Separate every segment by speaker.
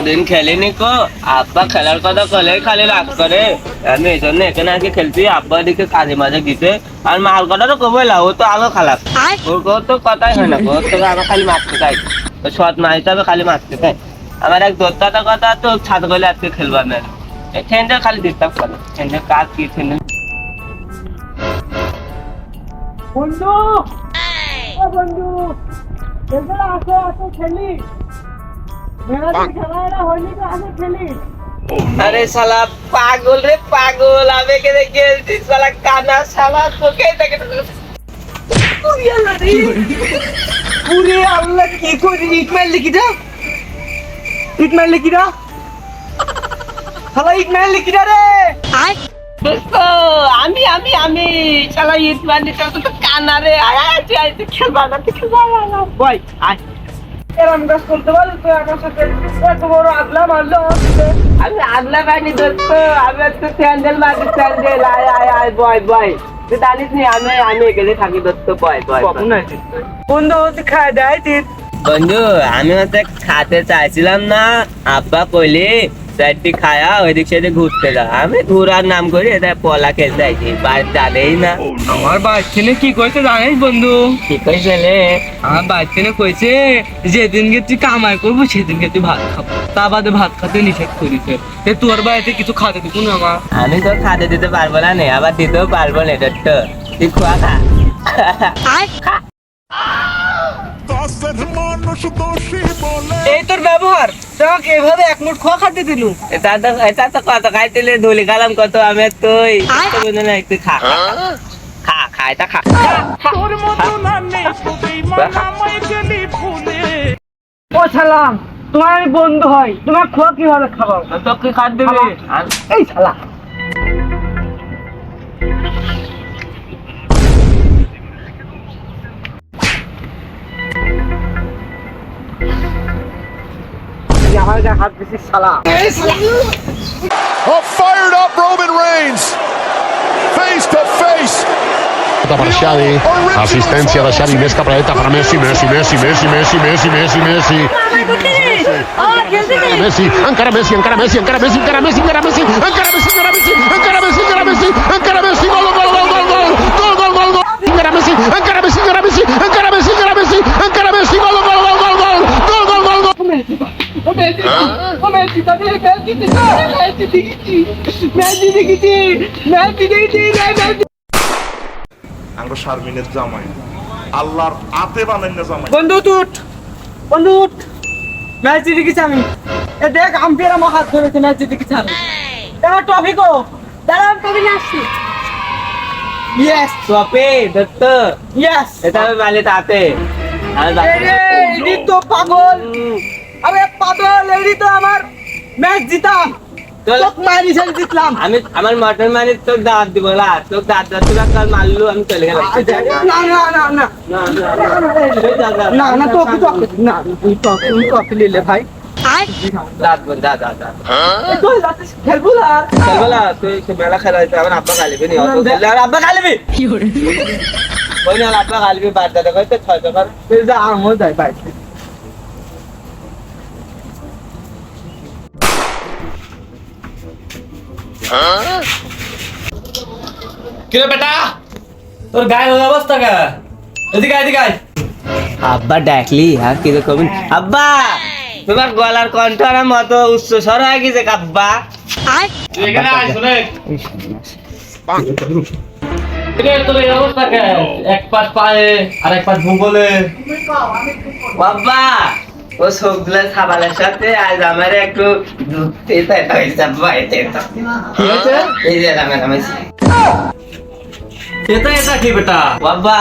Speaker 1: কদিন খেলিনি কো আব্বা খেলার কথা কলে খালি রাগ করে আমি এই জন্য এখানে আগে খেলছি আব্বা দিকে কাজে মাঝে দিতে আর মাল কথা তো কবই লা ও তো আগে খালাক ওর কো তো কথাই হয় না ওর তো আমার খালি মারতে চাই সৎ মা হিসাবে খালি মারতে চাই আমার এক দোত্তাটা কথা তো ছাদ গলে আজকে খেলবার না এই খালি দিতাম করে ঠেন্ডে কাজ কি ঠেন্ডে
Speaker 2: বন্ধু বন্ধু আসো আসো খেলি
Speaker 1: আরে শালা পাগল রে পাগল। আমি এখানে খেলছি শালা কানা শালা তোকে দেখে
Speaker 2: পুরে আল্লাহ কি করি? ইট মারলি কি দা ইট মারলি কি দা শালা ইট মারলি কি রে
Speaker 1: আমি আমি আমি শালা ইট মারনি তো তো কানা রে। আয় আয় খেলবা না তুই খেলবা না বই আয়।
Speaker 2: এরম কাজ করতে তুই আমার সাথে এত বড় আগলা মারলো
Speaker 1: আমি আগলা পাইনি আমি তো স্যান্ডেল মারি স্যান্ডেল আয় আয় আয় বয় বয়। তুই জানিস নি আমি আমি এখানে থাকি দোস্ত বয় বয়
Speaker 2: বন্ধু তুই খায় দেয়
Speaker 1: বন্ধু আমি হচ্ছে খাতে চাইছিলাম না আব্বা কইলি চারটি খায়া ওইদিক সেদিক ঘুরতে যা আমি ঘুরার নাম করি এটা পলা খেলতে আইছি বাড়ি জানেই না।
Speaker 2: আমার বাচ্চানে কি কইছে জানিস বন্ধু?
Speaker 1: কি কইছে রে
Speaker 2: আমার বাচ্চানে কইছে যেদিনকে তুই কামাই করব সেদিনকে তুই ভাত খাব। তা বাদে ভাত খাতে নিষেধ করিছে। এ তোর বাড়িতে কিছু খাতে দিব না আমার
Speaker 1: আমি তো খাতে দিতে পারব না নে আবার দিতেও পারব না এটা তো তুই খোয়া খা।
Speaker 3: দশের মানুষ দোষী বলে।
Speaker 2: এই তোর ব্যবহার? তোমাকে এভাবে এক মুঠ খোয়া খাতে দিলু।
Speaker 1: এটা তো কত খাইতেলে ধুলি খালাম কত আমি তুই। খা খা খা। এটা খা।
Speaker 3: তোর মতো না নেই তোদের গেলি ভুলে
Speaker 2: ও সালাম তোমার আমি বন্ধু হয় তোমার খোয়া কীভাবে খাব?
Speaker 1: তো কি খাট দিবি?
Speaker 2: এই শালা। আমার গায়ে হাত দিছি শালা
Speaker 3: A fired up Roman Reigns face to face
Speaker 4: per Xavi, assistència de Xavi, més cap a la dreta per a Messi, Messi, Messi, Messi, Messi, Messi, Messi, Messi. Encara Messi, encara Messi, encara Messi, encara Messi, encara Messi, encara Messi, encara Messi, encara Messi, encara Messi, encara Messi, encara Messi, gol, gol, gol, gol, gol,
Speaker 5: শারমিনের জামাই। আল্লাহর আতে বানাই না জামাই।
Speaker 2: বন্ধু টুট বন্ধু টুট ম্যাচ জিতে গেছি আমি। এ দেখ আম্পিয়ার আমার হাত ধরেছে ম্যাচ জিতে গেছি আমি। দাঁড়া ট্রফি গো দাঁড়া ট্রফি নিয়ে আসছি। Yes
Speaker 1: trophy Dutta.
Speaker 2: ইয়েস
Speaker 1: এটা আমি মালিতে
Speaker 2: আতে আরে তো পাগল। আবে পাতল এরি তো আমার ম্যাচ জিতাম জিতলাম
Speaker 1: আমি আমার মটন মানে তোর দাঁত দিব না তোর দাঁত দাঁত তোর মারলো আমি চলে গেলাম
Speaker 2: না না না না
Speaker 1: না না তো
Speaker 2: না তো তো না খেলব না
Speaker 1: তুই মেলা খেলা আমার আব্বা কালিবি আব্বা কালিবি বাদ দাদা ছয়
Speaker 2: টাকা আমি
Speaker 6: কিরে বেটা? তোর ওই অবস্থা কে? এদিকে এদিকে আয়।
Speaker 1: আব্বা ডাকলি আর কি রে আব্বা তোমার গলার কণ্ঠ আমার মতো উচ্চ স্বর হয়ে গেছে
Speaker 6: অবস্থা এক পাশ পায়ে আর এক পাশ ভূগোলে।
Speaker 1: বাবা ও সবগুলা সাবালের সাথে আজ আমার একটু দুধ তেতা এটা হয়েছে এটা এটা।
Speaker 6: কি হয়েছে?
Speaker 1: এই যে রামে রামেছি
Speaker 6: এটা এটা কি বেটা?
Speaker 1: বাবা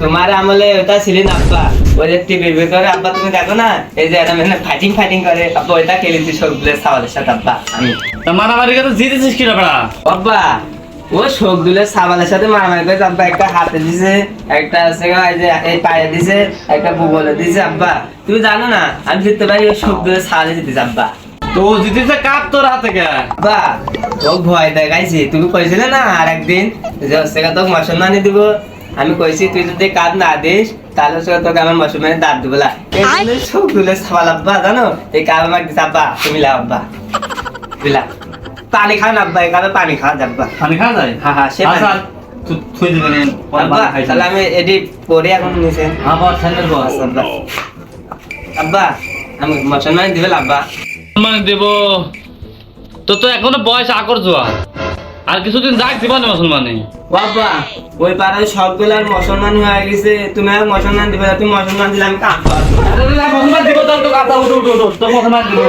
Speaker 1: তোমার আমলে ওটা ছিলেন আব্বা। ওই যে টিভির ভিতরে আব্বা তুমি দেখো না? এই যে এরা মানে ফাইটিং ফাইটিং করে। আব্বা ওইটা খেলেছি সবগুলো সাবালের সাথে আব্বা আমি।
Speaker 6: তা মারামারি করে জিতেছিস কিরে বেটা?
Speaker 1: বাবা ও শোকদুলের সাবালের সাথে মারামারি করে আব্বা একটা হাতে দিছে একটা আছে এই যে এই পায়ে দিছে একটা দিছে আব্বা তুমি জানো না আমি জিততে পারি ওই শোকদুলের সাবালে জিতেছি আব্বা
Speaker 6: তো জিতেছে কার তোর হাতে কে
Speaker 1: আব্বা ও ভয় দেখাইছি। তুমি কইছিলে না আর একদিন যে হচ্ছে তোকে মুসলমানি দিব। আমি কইছি তুই যদি কাজ না দিস তাহলে সে তোকে আমার মশুমের দাঁত দেবো লা। এই জন্য সবগুলো সাবাল আব্বা জানো? এই কাল মাক দিস আব্বা তুমি লা আব্বা। পানি খান আব্বা এই কালে পানি খাওয়া
Speaker 6: পানি খাওয়া যায়?
Speaker 1: হ্যাঁ হ্যাঁ সে
Speaker 6: আচ্ছা থুই দিবেন
Speaker 1: আব্বা তাহলে আমি এটি পরে এখন নিছে
Speaker 6: স্যান্ডেল বস
Speaker 1: আব্বা। আব্বা আমি মুসলমান দিবে আব্বা।
Speaker 6: মানে দেব তো তো এখনও বয়স আকর জোয়া আর কিছুদিন যাক দিবা না মুসলমানে।
Speaker 1: বাবা ওই পাড়ায় সবগুলার মুসলমান হয়ে গেছে তুমি আর মুসলমান দিবে না, তুমি মুসলমান দিলে আমি কাম
Speaker 6: মুসলমান দিব তোর তো কথা উঠো উঠো তোর মুসলমান দিব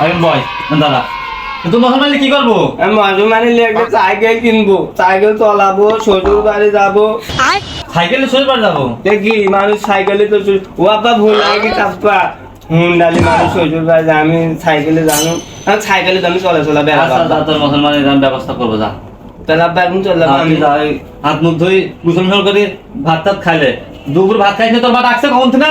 Speaker 6: আমি বয় দাদা তুই মুসলমান কি করব?
Speaker 1: আমি মুসলমানের লেগে সাইকেল কিনবো। সাইকেল চলাবো শ্বশুর বাড়ি যাব।
Speaker 6: সাইকেলে চলে পার যাব?
Speaker 1: দেখি মানুষ সাইকেলে তো ও আব্বা ভুল লাগে চাপা? হুন্ডালি মানুষ শ্বশুর বাড়ি আমি সাইকেলে জানো? আমি সাইকেলে তো আমি চলে
Speaker 6: আচ্ছা যা তোর মুসলমানের আমি ব্যবস্থা করব যা।
Speaker 1: তাহলে আব্বা এখন চলে যাব
Speaker 6: আমি
Speaker 1: আমি
Speaker 6: যা এই হাত মুখ ধুই গোসল করে ভাত টাত খাইলে। দুপুর ভাত খাইছে তোর মা ডাকছে কখন থেকে?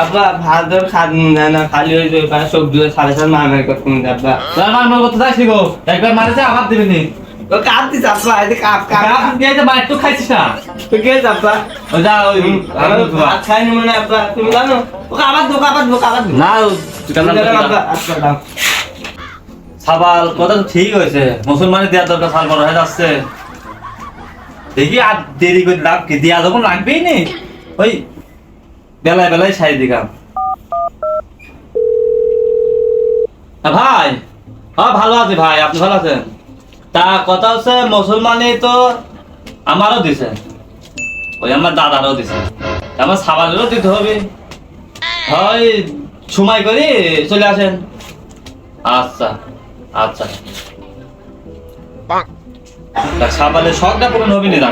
Speaker 1: আব্বা ভাত ধর খাদ না না খালি হয়ে যাবে পারে সবজি সাড়ে সাত মামের করতে হবে, আব্বা।
Speaker 6: তোর মা আমার করতে যাইছি গো। একবার মারেছে আবার দিবিনি
Speaker 1: ও কাপ দিস আব্বা এই কাপ কাপ।
Speaker 6: কাপ দিয়ে তো খাইছিস না।
Speaker 1: তো কে আব্বা?
Speaker 6: ওই যা ওই
Speaker 1: আমার ভাত খাইনি মনে আব্বা তুমি জানো? ওকে আবার দোকা আবার দোকা আবার
Speaker 6: না সাবাল কথা তো ঠিক হয়েছে। মুসলমানের দেওয়া দরকার সাল বড় হয়ে যাচ্ছে। দেখি আর দেরি করে কি? দেওয়া যখন লাগবেই নি। ওই বেলায় বেলায় সাই হ্যাঁ, ভাই। হ্যাঁ ভালো আছি ভাই আপনি ভালো আছেন? তা কথা হচ্ছে মুসলমানে তো আমারও দিছে। ওই আমার দাদারও দিছে। আমার সাবালেরও দিতে হবে। হয় সময় করে চলে আসেন। আচ্ছা আচ্ছা। সাবালের শখটা পূরণ হবে না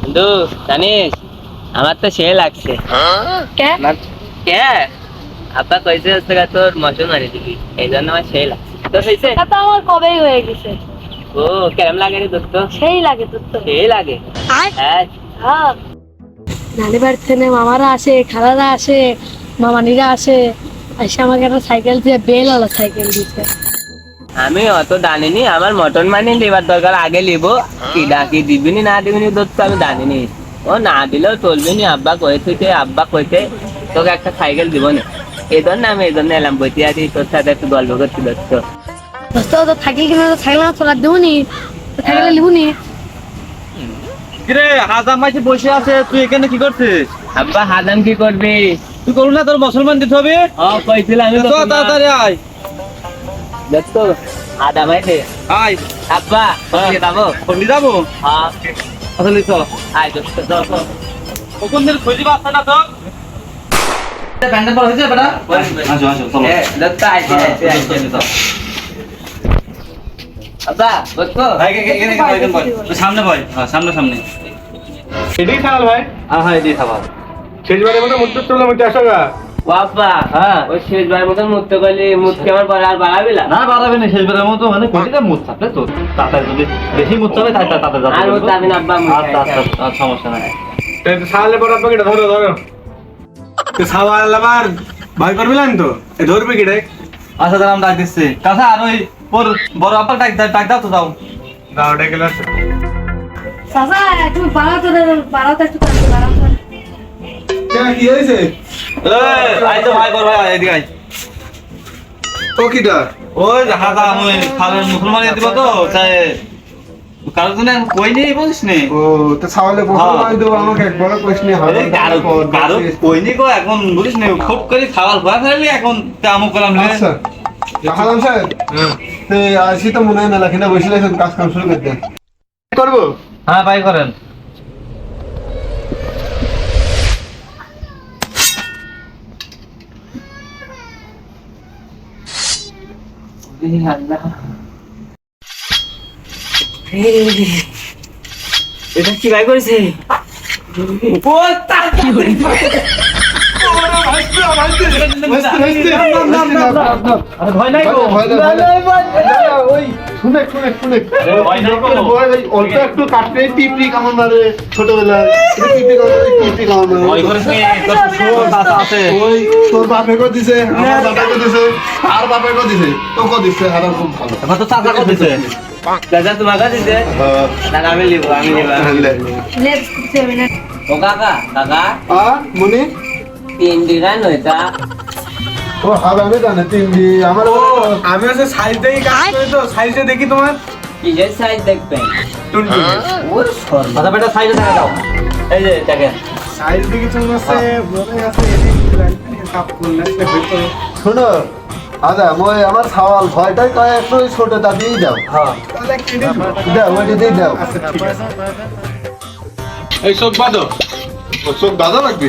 Speaker 1: বন্ধু জানিস আমার তো সে লাগছে।
Speaker 7: কে?
Speaker 1: কে? আব্বা কইছে হচ্ছে গা তোর মশন মারি দিবি। এই জন্য আমার সেই লাগছে। তো হয়েছে
Speaker 7: তা তো আমার কবেই হয়ে গেছে।
Speaker 1: ও কেমন লাগে রে দোস্ত?
Speaker 7: সেই লাগে
Speaker 1: সেই লাগে। হ্যাঁ।
Speaker 7: হ্যাঁ নানি বাড়ি থেকে মামারা আসে খালারা আসে মামানিরা আসে। এসে আমাকে একটা সাইকেল দিয়ে বেল হলো সাইকেল দিতে
Speaker 1: আমি অত জানিনি আমার মটন মানি লিবার দরকার আগে লিবো কি ডাকি দিবিনি না দিবিনি দোস্ত আমি জানিনি ও না দিলেও চলবি নি আব্বা কয়ে থেকে আব্বা কইতে তোকে একটা সাইকেল দিব না। এই জন্য আমি এই জন্য এলাম বইতে আছি তোর সাথে একটু গল্প করছি দোস্ত
Speaker 7: দোস্ত তো থাকি কিনা তো না তোরা দেবনি তো থাকলে লিবুনি
Speaker 6: কিরে হাজাম মাঝে বসে আছে তুই এখানে কি করছিস?
Speaker 1: আব্বা হাজাম কি করবি?
Speaker 6: তুই করু না তোর মুসলমান দিতে হবে?
Speaker 1: ও কইছিলাম আমি
Speaker 6: তো তাড়াতাড়ি আয়।
Speaker 1: আদাম আইতে
Speaker 6: আয়।
Speaker 1: আব্বা যাব?
Speaker 6: পল্লি যাব?
Speaker 1: হ্যাঁ।
Speaker 6: আসলে
Speaker 1: আয়
Speaker 6: দিন খুঁজি পাচ্ছে না তো? প্যান্ডেল পর হয়েছে বেটা আসো আসো চলো। ভাই সামনে বয় হ্যাঁ সামনে সামনে।
Speaker 2: এটাই খাল ভাই।
Speaker 6: হ্যাঁ হ্যাঁ
Speaker 2: শেষবারের মতো মুদ্রা চলে মুদ্রা আসো
Speaker 1: বাবা
Speaker 6: হ্যাঁ।
Speaker 1: ওই শেষবার মতন মুততে গেলে মুতকে আমার পরে আর বাড়াবি না?
Speaker 6: না বাড়াবে না শেষবারের মতো মানে কোটিটা মুখ থাকবে তো তাতে যদি বেশি মুখ হবে তাই তাতে যাবে
Speaker 1: আর মুখ যাবে না, আব্বা, মুখ
Speaker 6: আচ্ছা আচ্ছা আচ্ছা, সমস্যা নাই।
Speaker 2: সালে বড় আব্বা কেটে ধরো ধরো। তো সাওয়াল আবার ভয় করবি না তো? এ ধরবে কেটে
Speaker 6: আচ্ছা আমি ডাক দিচ্ছি। কাছা আর ওই ওর বড় আপা ডাক দাও ডাক দাও তো যাও।
Speaker 2: দাও ডেকে লাস।
Speaker 7: চাচা একটু বাড়াতে বাড়াতে একটু বাড়াতে
Speaker 2: কি হয়েছে?
Speaker 6: আই তো ভাই বড় ভাই এদিকে আই
Speaker 2: ও কিটা
Speaker 6: ওই হাতা আমি খালের মুসলমান দিব তো তাই কারোর জন্য কই বলিস নি।
Speaker 2: ও তো
Speaker 6: হ্যাঁ।
Speaker 2: দেবো আমাকে এক বড় হবে
Speaker 6: কারও কারও কই নি এখন বলিস নি খুব করে খাবার ভয় ফেললি এখন কামও করলাম রে
Speaker 2: আচ্ছা। হালাম সাহেব তো আসি তো মনে হয় না কিনা বসে কাজ কাম শুরু করতে করব?
Speaker 6: হ্যাঁ ভাই করেন।
Speaker 1: এটা কি ভাই করেছে? ও তার
Speaker 6: আরে ভয় নাই গো।
Speaker 2: ওই শুনে শুনে শুনে।
Speaker 6: ভয়
Speaker 2: অল্প একটু কাটলে পিপড়ি কেমন মারে ছোটবেলায়। পিপড়ি কেমন
Speaker 6: তোর
Speaker 2: বাপে কো দিছে আমার বাপে কো দিছে আর বাপে কো দিছে তো কো দিছে আর খুব ভালো।
Speaker 6: এবার তো চাচা কো দিছে।
Speaker 1: আমি লিবো আমি লিবো। আমি লিবো।
Speaker 7: হবে না
Speaker 8: ও কাকা কাকা।
Speaker 4: আ মুনি?
Speaker 8: তিন দিন নয়টা।
Speaker 4: ও আমার
Speaker 9: আমি হচ্ছে সাইজ দেখি কাজ করি তো সাইজে দেখি তোমার।
Speaker 8: কিসের সাইজ দেখবেন
Speaker 9: টুনটুনি।
Speaker 8: ও সর্ব
Speaker 6: মাথা পেটা দেখা দাও। এই যে দেখেন।
Speaker 9: সাইজ দেখি তোমার হচ্ছে আছে এদিকে কাপ করলে হয়তো
Speaker 4: শোনো আদা মই আমার সাওয়াল ভয়টাই কয় একটু ছোটটা দিয়ে দাও।
Speaker 6: হ্যাঁ।
Speaker 4: দাও ওইটা দিয়ে দাও।
Speaker 9: আচ্ছা
Speaker 4: এই ও চোখ বাঁধা লাগবে?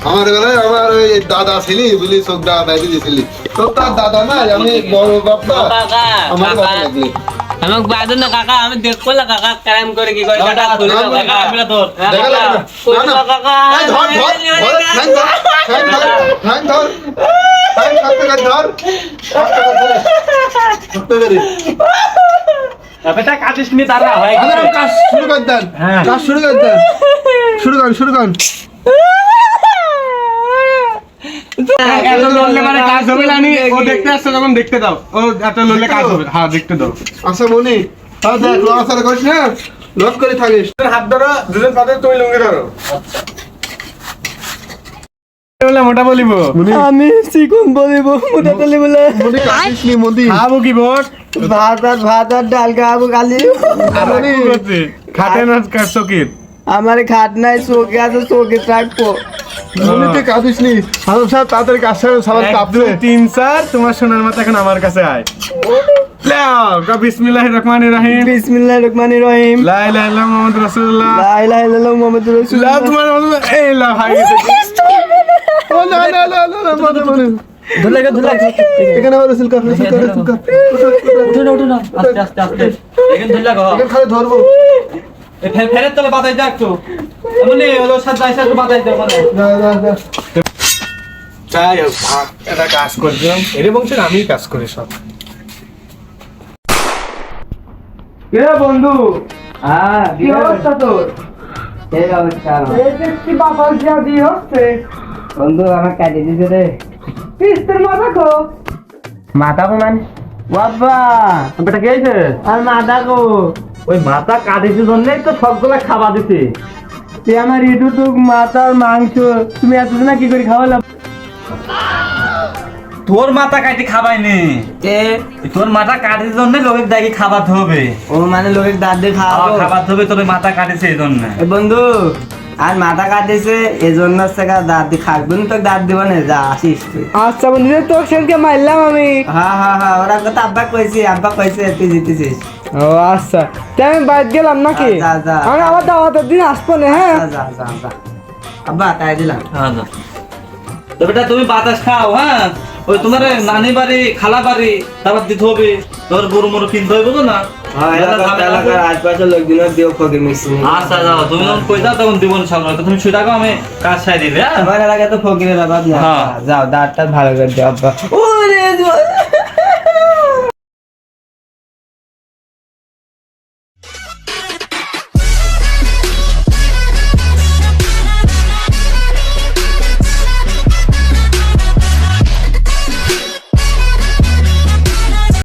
Speaker 4: আমার এবারে আমার ওই দাদা ছিলি বুঝলি চোখ দাদা বাইরে দিয়েছিলি তোর তার দাদা না আমি বড়
Speaker 8: কাকা
Speaker 4: আমার বাবা লাগলে
Speaker 8: আমাকে বাদে না কাকা আমি না কাকা ক্রাইম করে কি করে কাকা ধরে কাকা
Speaker 6: আমরা তোর
Speaker 4: দেখা
Speaker 8: কাকা,
Speaker 4: লাগবে
Speaker 8: করে
Speaker 4: না না
Speaker 8: কাকা
Speaker 4: এই ধর ধর ধর ধর ধর ধর ঠ্যাং শক্ত করে ধর শক্ত করে ধরে শক্ত করে
Speaker 6: বেটা কাটিস নি তারা হয়
Speaker 4: কাজ শুরু কর দেন কাজ শুরু কর দেন শুরু কর শুরু কর
Speaker 9: এত লড়লে মানে কাজ হবে না ও দেখতে আসছে যখন দেখতে দাও। ও এত লড়লে কাজ হবে। হ্যাঁ দেখতে দাও।
Speaker 4: আচ্ছা মনি তাও দেখ লড়াচড়া করিস না লক করে থাকিস
Speaker 9: হাত ধরো দুজন পাতে তুমি লুঙ্গি ধরো। মোটা বলিব।
Speaker 1: আমি চিকন বলিব মোটা তালি বলে
Speaker 4: মনি কাটিস নি মনি।
Speaker 9: খাব কি বট
Speaker 1: ভাত আর ভাত আর ডাল খাব খালি
Speaker 9: খাটে না চকিত
Speaker 1: আমার খাট নাই চোখে আছে চোখে রাখব
Speaker 4: মনি তুই কাটিস নি সাহেব সাহেব তাড়াতাড়ি কাজ সাহেব কাঁপছে।
Speaker 9: তিন চার তোমার সোনার মাথা এখন আমার কাছে আয়। বিসমিল্লাহির রহমানির রহিম।
Speaker 1: বিসমিল্লাহির রহমানির রহিম।
Speaker 9: লা ইলাহা ইল্লাল্লাহ মুহাম্মাদুর রাসূলুল্লাহ।
Speaker 1: লা ইলাহা ইল্লাল্লাহ মুহাম্মাদুর রাসূলুল্লাহ।
Speaker 9: তোমার এই লা ভাই।
Speaker 4: ও না না না না না মনে মনে।
Speaker 1: ধুলে গে
Speaker 4: এখানে আবার রসুল কাপ রসুল কাপ রসুল কাপ
Speaker 1: উঠো না উঠো। না
Speaker 6: আস্তে আস্তে আস্তে। এখানে ধরে লাগো
Speaker 4: এখানে খালি ধরবো।
Speaker 6: এই ফের ফেরের তলে বাতাই যা একটু এমনি হলো সাথে আইসা বাতাই দাও মানে
Speaker 4: না না না।
Speaker 9: যাই হোক থাক, এটা কাজ করছিলাম এর বংশের আমি কাজ করি সব। কে বন্ধু?
Speaker 1: হ্যাঁ
Speaker 9: কি অবস্থা তোর?
Speaker 1: এই অবস্থা
Speaker 9: এই যে কি বাবার যা দিয়ে হচ্ছে?
Speaker 1: বন্ধু আমার কাটে দিছে রে।
Speaker 9: পিস্তের মাথা কো।
Speaker 1: মাথা কো মানে? বাবা!
Speaker 6: বেটা কে
Speaker 1: আর মাথা কো?
Speaker 6: ওই মাথা কাটিছিস জন্যই তো সবগুলা খাবার দিছি।
Speaker 1: তুই আমার ইটুটুক মাথার মাংস তুমি এতদিন কি করে খাওয়ালাম
Speaker 6: তোর মাথা কাটি খাবাইনি
Speaker 1: কে?
Speaker 6: তোর মাথা কাটির জন্য লোকের দেখি খাবার হবে
Speaker 1: ও মানে লোকের দাঁত দিয়ে খাওয়াবো।
Speaker 6: খাবার হবে তোর মাথা কাটিছে এই জন্য।
Speaker 1: এ বন্ধু আর মাথা কাটিছে এই জন্য দাঁত দিয়ে খাকবো না তোকে দাঁত দিব না যা আসিস তুই।
Speaker 2: আচ্ছা বন্ধু তোর সেনকে মারলাম আমি।
Speaker 1: হ্যাঁ হ্যাঁ হ্যাঁ ওরা কথা আব্বা কইছি আব্বা কইছে তুই জিতেছিস।
Speaker 2: ও আচ্ছা। তাই আমি বাইরে গেলাম নাকি। আমি আবার দাওয়াতের দিন আসব না হ্যাঁ?
Speaker 1: আব্বা তাই দিলাম।
Speaker 6: হ্যাঁ তো বেটা তুমি বাতাস খাও হ্যাঁ? ওই তোমার নানি বাড়ি খালা বাড়ি তারপর দিতে হবে। তোর গরু মরু কিনতে হবে তো না? যাও।
Speaker 1: ভালো করে দিও আব্বা। ওরে